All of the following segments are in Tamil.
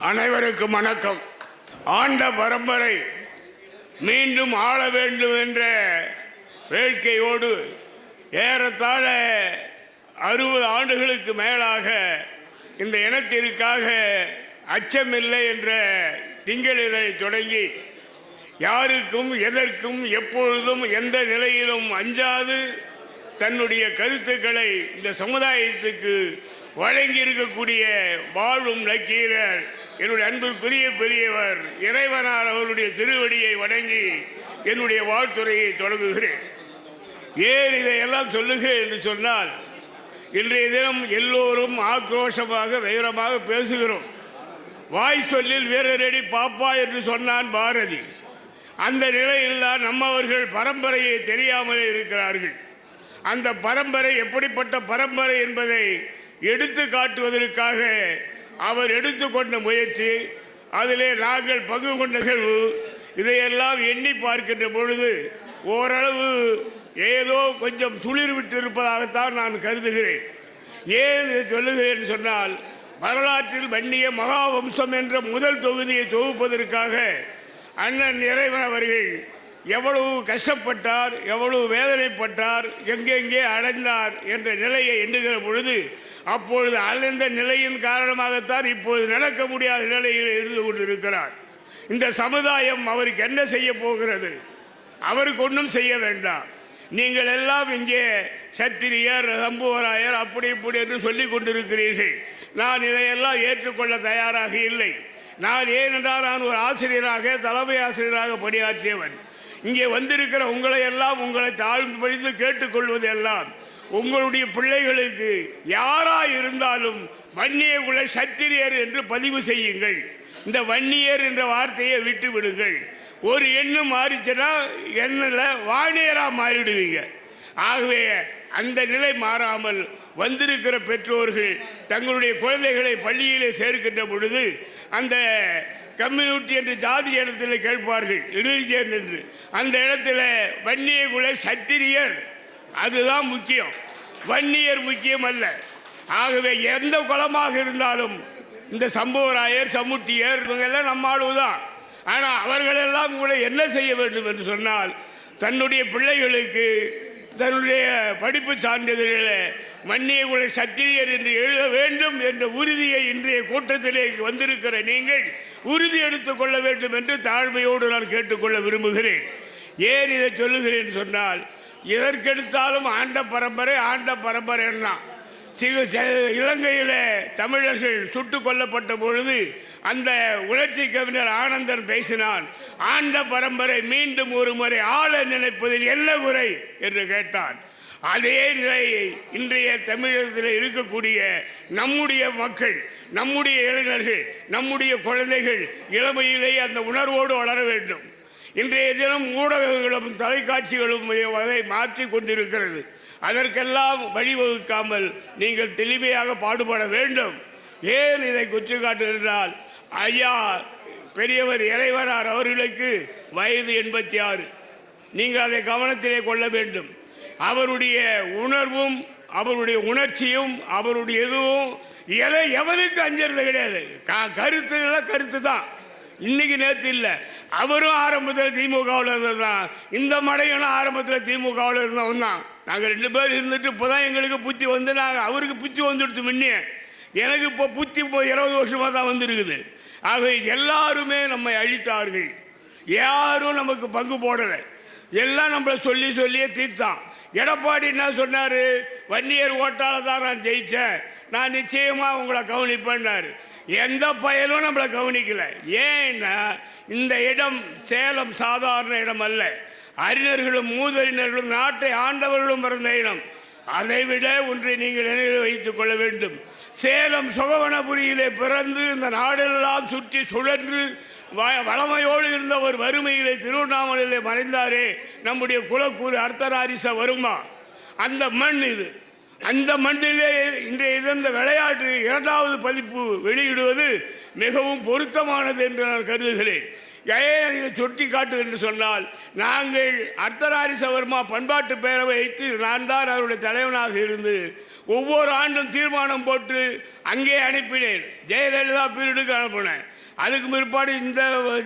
அனைவருக்கும் வணக்கம். ஆண்ட பரம்பரை மீண்டும் ஆள வேண்டும் என்ற வேட்கையோடு ஏறத்தாழ அறுபது ஆண்டுகளுக்கு மேலாக இந்த இனத்திற்காக அச்சமில்லை என்ற திங்கள் இதழை தொடங்கி யாருக்கும் எதற்கும் எப்பொழுதும் எந்த நிலையிலும் அஞ்சாது தன்னுடைய கருத்துக்களை இந்த சமுதாயத்துக்கு வழங்கி இருக்கக்கூடிய வாழும் நக்கீரர் என்னுடைய அன்பிற்குரிய பெரியவர் இறைவனார் அவருடைய திருவடியை வணங்கி என்னுடைய வாழ்த்துறையை தொடங்குகிறேன். ஏன் இதையெல்லாம் சொல்லுகிறேன் என்று சொன்னால் இன்றைய தினம் எல்லோரும் ஆக்ரோஷமாக வைரமாக பேசுகிறோம். வாய் சொல்லில் வீரரடி பாப்பா என்று சொன்னான் பாரதி. அந்த நிலையில்தான் நம்மவர்கள் பரம்பரையை தெரியாமலே இருக்கிறார்கள். அந்த பரம்பரை எப்படிப்பட்ட பரம்பரை என்பதை எடுத்து காட்டுவதற்காக அவர் எடுத்துக்கொண்ட முயற்சி அதிலே நாங்கள் பங்கு கொண்ட நிகழ்வு இதையெல்லாம் எண்ணி பார்க்கின்ற பொழுது ஓரளவு ஏதோ கொஞ்சம் துளிர் விட்டு இருப்பதாகத்தான் நான் கருதுகிறேன். ஏன் இதை சொல்லுகிறேன் சொன்னால் வரலாற்றில் வன்னிய மகாவம்சம் என்ற முதல் தொகுதியை தொகுப்பதற்காக அண்ணன் இறைவன் அவர்கள் எவ்வளவு கஷ்டப்பட்டார் எவ்வளவு வேதனைப்பட்டார் எங்கெங்கே அடைந்தார் என்ற நிலையை எண்ணுகிற பொழுது அப்பொழுது அலைந்த நிலையின் காரணமாகத்தான் இப்பொழுது நடக்க முடியாத நிலையில் இருந்து கொண்டிருக்கிறார். இந்த சமுதாயம் அவருக்கு என்ன செய்ய போகிறது? அவருக்கு ஒன்றும் செய்ய வேண்டாம். நீங்கள் எல்லாம் இங்கே சத்திரியர் சம்புவராயர் அப்படி இப்படி என்று சொல்லி கொண்டிருக்கிறீர்கள். நான் இதையெல்லாம் ஏற்றுக்கொள்ள தயாராக இல்லை. நான் ஏனென்றால் நான் ஒரு ஆசிரியராக தலைமை ஆசிரியராக பணியாற்றியவன். இங்கே வந்திருக்கிற உங்களை எல்லாம் உங்களை தாழ்ந்து படித்து கேட்டுக்கொள்வது எல்லாம் உங்களுடைய பிள்ளைகளுக்கு யாரா இருந்தாலும் வன்னிய குல சத்திரியர் என்று பதிவு செய்யுங்கள். இந்த வன்னியர் என்ற வார்த்தையை விட்டு விடுங்கள் ஒரு எண்ணு மாறிச்சுன்னா எண்ணில் வாணியராக மாறிடுவீங்க. ஆகவே அந்த நிலை மாறாமல் வந்திருக்கிற பெற்றோர்கள் தங்களுடைய குழந்தைகளை பள்ளியிலே சேர்க்கின்ற பொழுது அந்த கம்யூனிட்டி என்று ஜாதி இடத்தில் கேட்பார்கள். ரிலிஜியன் என்று அந்த இடத்துல வன்னிய குல சத்திரியர் அதுதான் முக்கியம். வன்னியர் முக்கியம் அல்ல ஆகவே எந்த குலமாக இருந்தாலும் இந்த சம்புவராயர் சமுட்டியர் இவங்கெல்லாம் நம்ம ஆளுதான். ஆனால் அவர்களெல்லாம் கூட என்ன செய்ய வேண்டும் என்று சொன்னால் தன்னுடைய பிள்ளைகளுக்கு தன்னுடைய படிப்பு சான்றிதழ்களை மன்னிய குல சத்திரியர் என்று எழுத வேண்டும் என்ற உறுதியை இன்றைய கூட்டத்திலே வந்திருக்கிற நீங்கள் உறுதி எடுத்துக் கொள்ள வேண்டும் என்று தாழ்மையோடு நான் கேட்டுக்கொள்ள விரும்புகிறேன். ஏன் இதை சொல்லுகிறேன் சொன்னால் எதற்கெடுத்தாலும் ஆண்ட பரம்பரை ஆண்ட பரம்பரைன்னா. சிறு இலங்கையில் தமிழர்கள் சுட்டு கொல்லப்பட்ட பொழுது அந்த உணர்ச்சி கவிஞர் ஆனந்தன் பேசினான் ஆண்ட பரம்பரை மீண்டும் ஒரு முறை ஆள நினைப்பதில் என்ன குறை? என்று கேட்டான். அதே நிலையை இன்றைய தமிழகத்தில் இருக்கக்கூடிய நம்முடைய மக்கள் நம்முடைய இளைஞர்கள் நம்முடைய குழந்தைகள் இளமையிலே அந்த உணர்வோடு வளர வேண்டும். இன்றைய தினம் ஊடகங்களும் தொலைக்காட்சிகளும் அதை மாற்றி கொண்டிருக்கிறது. அதற்கெல்லாம் வழிவகுக்காமல் நீங்கள் தெளிமையாக பாடுபட வேண்டும். ஏன் இதை குற்று காட்டுகின்றால் ஐயா பெரியவர் இறைவனார் அவர்களுக்கு வயது எண்பத்தி ஆறு. நீங்கள் அதை கவனத்திலே கொள்ள வேண்டும். அவருடைய உணர்வும் அவருடைய உணர்ச்சியும் அவருடைய இதுவும் எதை எவனுக்கு அஞ்சறது கிடையாது. க- கருத்து தான் இன்னைக்கு நேற்று இல்லை. அவரும் ஆரம்பத்தில் திமுகவில் இருந்தது தான் இந்த மடையனும் ஆரம்பத்தில் திமுகவில் இருந்தவன் தான். நாங்கள் ரெண்டு பேர் இருந்துட்டு இப்போ தான் எங்களுக்கு புத்தி வந்து நாங்கள் அவருக்கு புத்தி வந்துடுச்சு முன்னே. எனக்கு இப்போ புத்தி இப்போ இருபது வருஷமாக தான் வந்திருக்குது. ஆகவே எல்லாருமே நம்மை அழித்தார்கள். யாரும் நமக்கு பங்கு போடலை. எல்லாம் நம்மளை சொல்லி சொல்லியே தீர்த்தான். எடப்பாடி என்ன சொன்னார்? வன்னியர் ஓட்டால தான் நான் ஜெயித்தேன் நான் நிச்சயமாக உங்களை கவனிப்பேன்னாரு. எந்த பயலும் நம்மளை கவனிக்கல. ஏன்னா இந்த இடம் சேலம் சாதாரண இடம் அல்ல. அறிஞர்களும் மூதறிஞர்களும் நாட்டை ஆண்டவர்களும் பிறந்த இடம். அதைவிட ஒன்றை நீங்கள் நினைவில் வைத்துக் கொள்ள வேண்டும். சேலம் சுகவனபுரியிலே பிறந்து இந்த நாடெல்லாம் சுற்றி சுழன்று வ- வளமையோடு ஒரு வறுமையிலே திருவண்ணாமலையிலே மறைந்தாரே நம்முடைய குலக்கூறு அர்த்தராரிச வருமா? அந்த மண் இது. அந்த மண்டிலே இன்றைய இருந்த இந்த விளையாட்டு இரண்டாவது பதிப்பு வெளியிடுவது மிகவும் பொருத்தமானது என்று நான் கருதுகிறேன். ஏன் இதை சுட்டி காட்டு என்று சொன்னால் நாங்கள் அர்த்தராரி சவர்மா பண்பாட்டு பேரவை வைத்து நான் தான் அவருடைய தலைவனாக இருந்து ஒவ்வொரு ஆண்டும் தீர்மானம் போட்டு அங்கே அனுப்பினேன். ஜெயலலிதா பீரியடுக்கு அனுப்பினேன். அதுக்கு பிற்பாடு இந்த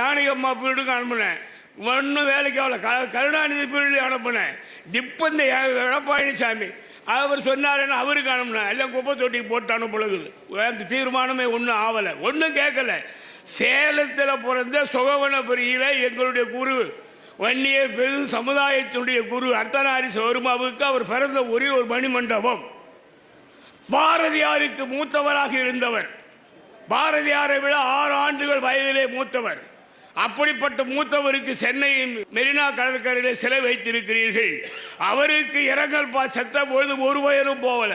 ஜானகம்மா பீரியடுக்கு அனுப்பினேன். ஒன்றும் வேலைக்கு ஆகல. க கருணாநிதி பீரியடு அனுப்பினேன். இப்போ இந்த எடப்பாடிசாமி அவர் சொன்னாருன்னு அவருக்கு அனுப்பினேன் எல்லாம் குப்பை தொட்டிக்கு போட்டு அனுப்புலகுது அந்த தீர்மானமே ஒன்றும் ஆகலை ஒன்றும் கேட்கல சேலத்தில் பிறந்த சுகவனபுரியில் எங்களுடைய குரு வன்னிய பெரும் சமுதாயத்தினுடைய குரு அர்த்தநாரி சௌர்மாவுக்கு அவர் பிறந்த ஒரே ஒரு மணிமண்டபம். பாரதியாருக்கு மூத்தவராக இருந்தவர். பாரதியாரை விட ஆறு ஆண்டுகள் வயதிலே மூத்தவர். அப்படிப்பட்ட மூத்தவருக்கு சென்னையின் மெரினா கடற்கரையில் சிலை வைத்திருக்கிறீர்கள். அவருக்கு இரங்கல் பா செத்த பொழுது ஒரு வயரும் போகல.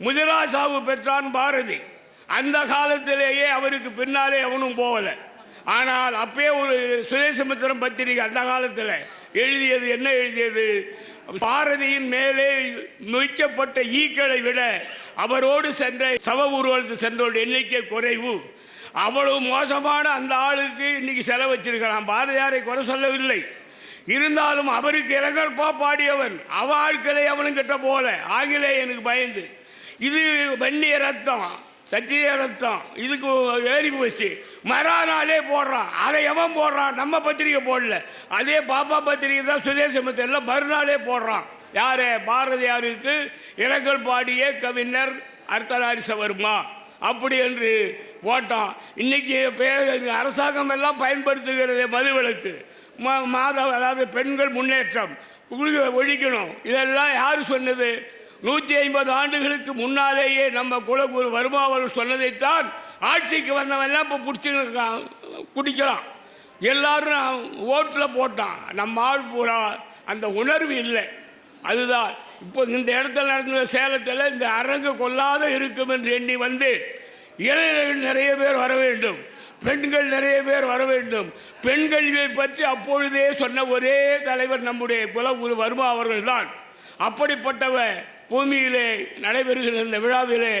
முதிராசாவு பெற்றான் பாரதி. அந்த காலத்திலேயே அவருக்கு பின்னாலே அவனும் போகல. ஆனால் அப்பயே ஒரு சுதேசமித்திரம் பத்திரிகை அந்த காலத்தில் எழுதியது. என்ன எழுதியது? பாரதியின் மேலே மிச்சப்பட்ட ஈக்களை விட அவரோடு சென்ற சவ ஊர்வலத்து சென்றோட எண்ணிக்கை குறைவு. அவ்வளவு மோசமான அந்த ஆளுக்கு இன்னைக்கு செல வச்சிருக்கிறான். பாரதியாரை குறை சொல்லவில்லை. இருந்தாலும் அவருக்கு இறங்கற்பா பாடியவன். அவ ஆட்களை அவனும் கிட்ட போல. ஆங்கிலேயனுக்கு பயந்து. இது வன்னிய ரத்தம் சத்திரிய ரத்தம். இதுக்கு ஏறி போச்சு. மறாநாளே போடுறான். அதை எவன் போடுறான்? நம்ம பத்திரிக்கை போடல. அதே பாப்பா பத்திரிக்கை தான் சுதேசமத்தில் மறுநாளே போடுறான். யார்? பாரதியாருக்கு இரங்கல் பாடிய கவிஞர் அர்த்தநாரிசவர்மா அப்படி என்று போட்டான். இன்னைக்கு பே- அரசாங்கம் எல்லாம் பயன்படுத்துகிறது மதுவிலக்கு. மா- மாதம் அதாவது பெண்கள் முன்னேற்றம் ஒழிக்கணும். இதெல்லாம் யார் சொன்னது? நூற்றி ஐம்பது ஆண்டுகளுக்கு முன்னாலேயே நம்ம குலகுரு வருமா சொன்னதைத்தான் ஆட்சிக்கு வந்தவெல்லாம் இப்போ பிடிச்சி குடிக்கலாம். எல்லாரும் ஓட்டில் போட்டான். நம்ம ஆள் பூரா அந்த உணர்வு இல்லை. அதுதான் இப்போ இந்த இடத்துல நடந்த சேலத்தில் இந்த அரங்கு கொல்லாத இருக்கும் என்று எண்ணி வந்து இளைஞர்கள் நிறைய பேர் வர வேண்டும். பெண்கள் நிறைய பேர் வர வேண்டும். பெண்கல்வியை பற்றி அப்பொழுதே சொன்ன ஒரே தலைவர் நம்முடைய குலகுரு வர்மா அவர்கள்தான். அப்படிப்பட்டவர் பூமியிலே நடைபெறுகிற இந்த விழாவிலே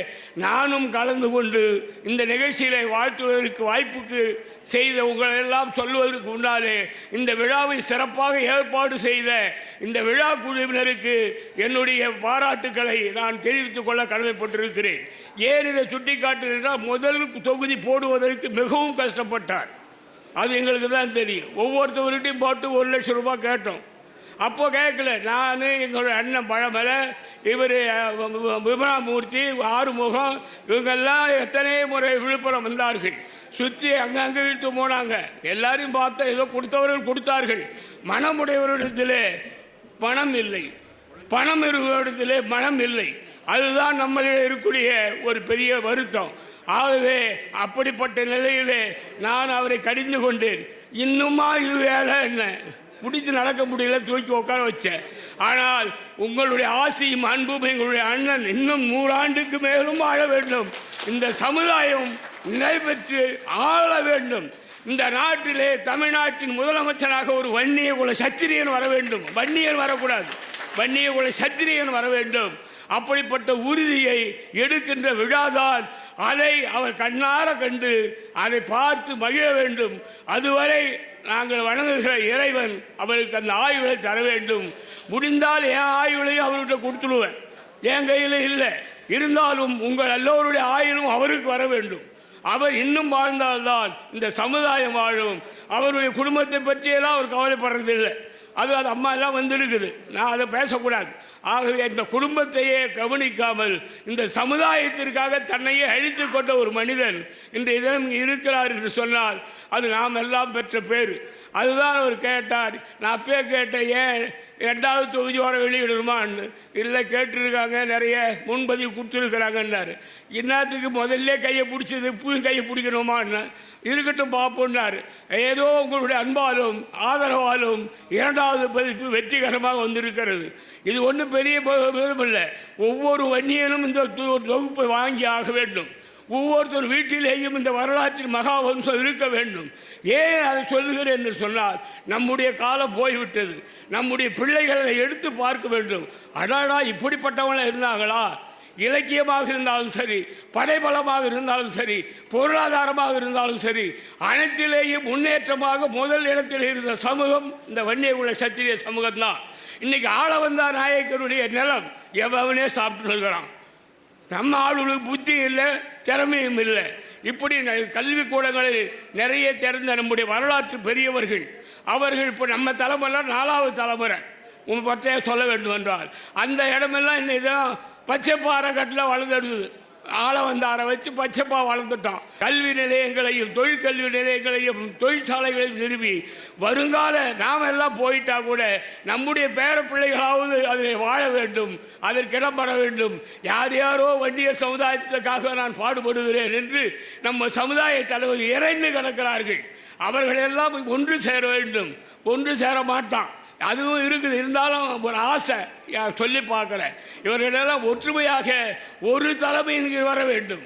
நானும் கலந்து கொண்டு இந்த நிகழ்ச்சியிலே வாழ்த்துவதற்கு வாய்ப்புக்கு செய்த உங்களெல்லாம் சொல்வதற்கு முன்னாலே இந்த விழாவை சிறப்பாக ஏற்பாடு செய்த இந்த விழா குழுவினருக்கு என்னுடைய பாராட்டுக்களை நான் தெரிவித்துக் கொள்ள கடமைப்பட்டிருக்கிறேன். ஏன் இதை சுட்டிக்காட்டுகிறேன் முதல் தொகுதி போடுவதற்கு மிகவும் கஷ்டப்பட்டார். அது எங்களுக்கு தான் தெரியும். ஒவ்வொருத்தவர்கிட்டையும் போட்டு ஒரு லட்சம் ரூபாய் கேட்டோம். அப்போது கேட்கல நான் எங்களுடைய அண்ணன் பழமலை இவர் விமலாமூர்த்தி ஆறுமுகம் இவங்கெல்லாம் எத்தனை முறை விழுப்புரம் வந்தார்கள். சுற்றி அங்கங்கே இழுத்து போனாங்க. எல்லாரையும் பார்த்தா ஏதோ கொடுத்தவர்கள் கொடுத்தார்கள். மனமுடையவரிடத்திலே பணம் இல்லை. பணம் இருக்கிறிடத்திலே மனம் இல்லை. அதுதான் நம்மளிடம் இருக்கக்கூடிய ஒரு பெரிய வருத்தம். ஆகவே அப்படிப்பட்ட நிலையிலே நான் அவரை கடிந்து கொண்டேன். இன்னுமா இது வேலை என்ன? பிடிச்சு நடக்க முடியல தூக்கி உட்கார வச்சேன். ஆனால் உங்களுடைய ஆசையும் அன்பும் எங்களுடைய அண்ணன் இன்னும் நூறாண்டுக்கு மேலும் ஆழ வேண்டும். இந்த சமுதாயம் நடைபெற்று ஆள வேண்டும். இந்த நாட்டிலே தமிழ்நாட்டின் முதலமைச்சராக ஒரு வன்னிய குல சத்திரியன் வர வேண்டும். வன்னியன் வரக்கூடாது. வன்னிய குல சத்திரியன் வர வேண்டும். அப்படிப்பட்ட உறுதியை எடுக்கின்ற விழாதான் அதை அவர் கண்ணார கண்டு அதை பார்த்து மகிழ வேண்டும். அதுவரை நாங்கள் வணங்குகிற இறைவன் அவருக்கு அந்த ஆயுளை தர வேண்டும். முடிந்தால் என் ஆயுளையும் அவர்கிட்ட கொடுத்துடுவேன். என் கையில் இல்லை. இருந்தாலும் உங்கள் எல்லோருடைய ஆயுளும் அவருக்கு வர வேண்டும். அவர் இன்னும் வாழ்ந்தால்தான் இந்த சமுதாயம் வாழும். அவருடைய குடும்பத்தை பற்றியெல்லாம் அவர் கவலைப்படுறதில்லை. அது அது அம்மா எல்லாம் வந்திருக்குது. நான் அதை பேசக்கூடாது. ஆகவே இந்த குடும்பத்தையே கவனிக்காமல் இந்த சமுதாயத்திற்காக தன்னையே அழித்து கொண்ட ஒரு மனிதன் இன்றைய தினம் இருக்கிறார் என்று சொன்னால் அது நாம் எல்லாம் பெற்ற பேர் அதுதான் அவர் கேட்டார். நான் அப்பயே கேட்டேன் ஏன் ரெண்டாவது தொகுதி வர வெளியிடணுமான்னு இல்லை கேட்டிருக்காங்க நிறைய முன்பதிவு கொடுத்துருக்குறாங்கன்னாரு. இன்னத்துக்கு முதல்ல கையை பிடிச்சது இப்பவும் கையை பிடிக்கணுமான்னு இருக்கட்டும் பார்ப்போம்னாரு. ஏதோ உங்களுடைய அன்பாலும் ஆதரவாலும் இரண்டாவது பதிப்பு வெற்றிகரமாக வந்திருக்கிறது. இது ஒன்றும் பெரிய விதம் இல்லை ஒவ்வொரு வன்னியனும் இந்த தொகுப்பை வாங்கி ஆக வேண்டும். ஒவ்வொருத்தர் வீட்டிலேயும் இந்த வரலாற்றில் மகாவம்சம் இருக்க வேண்டும். ஏன் அதை சொல்லுகிறேன் என்று சொன்னால் நம்முடைய காலம் போய்விட்டது. நம்முடைய பிள்ளைகளை எடுத்து பார்க்க வேண்டும். அடாடா இப்படிப்பட்டவங்கள இருந்தாங்களா இலக்கியமாக இருந்தாலும் சரி படைபலமாக இருந்தாலும் சரி பொருளாதாரமாக இருந்தாலும் சரி அனைத்திலேயும் முன்னேற்றமாக முதல் இடத்தில் இருந்த சமூகம் இந்த வன்னிய உள்ள சத்திரிய சமூகம்தான். இன்னைக்கு ஆள வந்தா நாயக்கருடைய நிலம் எவனே சாப்பிட்டு வருகிறான் நம்ம ஆளுகளுக்கு புத்தி இல்லை திறமையும் இல்லை. இப்படி ந- கல்விக்கூடங்களில் நிறைய திறந்த நம்முடைய வரலாற்று பெரியவர்கள் அவர்கள் இப்போ நம்ம தலைமுறை நாலாவது தலைமுறை. உன் பற்றிய சொல்ல வேண்டும் என்றால் அந்த இடமெல்லாம் இன்னைதான் பாறை கட்டில் வளர்ந்துடுது ஆளை வந்தாரை வச்சு பச்சைப்பா வளர்ந்துட்டோம் கல்வி நிலையங்களையும் தொழிற்கல்வி நிலையங்களையும் தொழிற்சாலைகளையும் நிறுவி. வருங்கால நாம் எல்லாம் போயிட்டா கூட நம்முடைய பேர பிள்ளைகளாவது அதில் வாழ வேண்டும் அதற்கு இடம்பெற வேண்டும். யார் யாரோ வண்டியர் சமுதாயத்துக்காக நான் பாடுபடுகிறேன் என்று நம்ம சமுதாய தலைவர் இறைந்து கிடக்கிறார்கள். அவர்களெல்லாம் ஒன்று சேர வேண்டும் ஒன்று சேர மாட்டான். அதுவும் இருக்குது. இருந்தாலும் ஒரு ஆசை. சொல்லி பார்க்குறேன். இவர்களெல்லாம் ஒற்றுமையாக ஒரு தலைமையின் கீழ் வர வேண்டும்.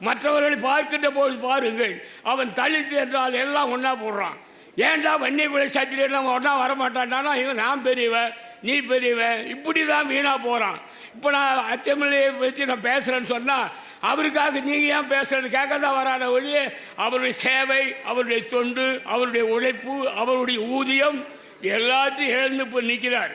மற்றவர்களை பார்க்கின்ற போது பாருங்கள். அவன் தலித்து என்றால் எல்லாம் ஒன்றா போடுறான். ஏன்டா வன்னியகுலை சத்திரியெல்லாம் ஒன்றா வரமாட்டான்டானா? இவன் நான் பெரியவன் நீ பெரியவன். இப்படி தான் வீணாக போகிறான் இப்போ நான் அச்சமலையை வச்சு நான் பேசுகிறேன்னு சொன்னால் அவருக்காக நீங்கள் ஏன் பேசுறது கேட்க தான் வரான ஒழிய அவருடைய சேவை அவருடைய தொண்டு அவருடைய உழைப்பு அவருடைய ஊதியம் எல்லாத்தையும் எழுந்து போய் நிற்கிறார்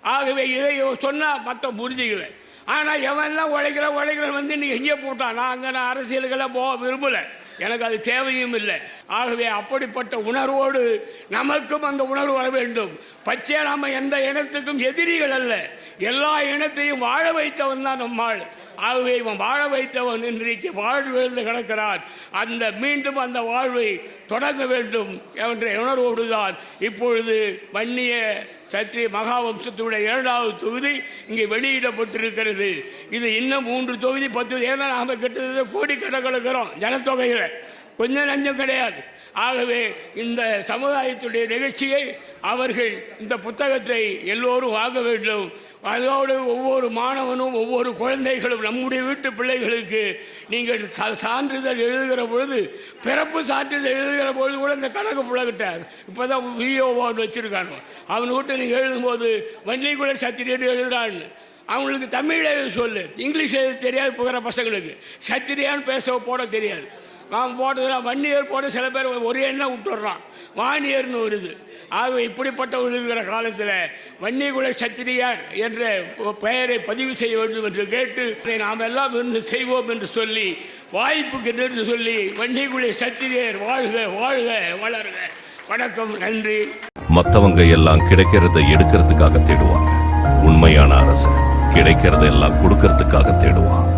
ஆகவே இதை சொன்னால் மற்ற புரிஞ்சுக்கல. ஆனால் எவன்லாம் உழைக்கிற உழைக்கிற வந்து நீ எங்கே போட்டான். நான் அங்கே நான் அரசியலுக்கெல்லாம் போக விரும்பலை. எனக்கு அது தேவையும் இல்லை. ஆகவே அப்படிப்பட்ட உணர்வோடு நமக்கும் அந்த உணர்வு வர வேண்டும். பச்சை நாம் எந்த இனத்துக்கும் எதிரிகள் அல்ல. எல்லா இனத்தையும் வாழ வைத்தவன் தான் நம்மாள். ஆகவே இவன் வாழ வைத்தவன் இன்றைக்கு வாழ்வு எழுந்து கிடக்கிறான். அந்த மீண்டும் அந்த வாழ்வை தொடங்க வேண்டும் என்ற உணர்வோடுதான் இப்பொழுது வன்னிய சத்திரிய மகாவம்சத்துடைய இரண்டாவது தொகுதி இங்கே வெளியிடப்பட்டிருக்கிறது. இது இன்னும் மூன்று தொகுதி பத்து ஏன்னா நாம் கிட்டத்தட்ட கோடிக்கணக்கில் இருக்கிறோம் ஜனத்தொகையில். கொஞ்சம் நஞ்சம் கிடையாது. ஆகவே இந்த சமுதாயத்துடைய நிகழ்ச்சியை அவர்கள் இந்த புத்தகத்தை எல்லோரும் வாங்க வேண்டும். அதோடு ஒவ்வொரு மாணவனும் ஒவ்வொரு குழந்தைகளும் நம்முடைய வீட்டு பிள்ளைகளுக்கு நீங்கள் சா- சான்றிதழ் எழுதுகிற பொழுது பிறப்பு சான்றிதழ் எழுதுகிற பொழுது கூட இந்த கணக்கு புழகிட்டார் இப்போ தான் விஓ வச்சுருக்கானோ அவன் வீட்டை நீங்கள் எழுதும்போது வன்னிக்குள்ள சத்திரியன்னு எழுதுறான்னு. அவங்களுக்கு தமிழ் எழுத சொல்லு. இங்கிலீஷ் எழுத தெரியாது போகிற பசங்களுக்கு. சத்திரியான்னு பேச போட தெரியாது. நான் போட்டதுல வன்னியர் போட சில பேர் ஒரு எண்ணெய் விட்டுடுறான். வானியர்னு வருது. ஆக இப்படிப்பட்ட இருக்கிற காலத்தில் வன்னிகுல சத்திரியார் என்ற பெயரை பதிவு செய்ய வேண்டும் என்று கேட்டு இதை நாம் எல்லாம் இருந்து செய்வோம் என்று சொல்லி வாய்ப்புக்கு நின்று சொல்லி வன்னிகுல சத்திரியர் வாழ்க வாழ்க வளருக. வணக்கம் நன்றி. மற்றவங்க எல்லாம் கிடைக்கிறத எடுக்கிறதுக்காக தேடுவாங்க. உண்மையான அரசு கிடைக்கிறத எல்லாம் கொடுக்கறதுக்காக தேடுவான்.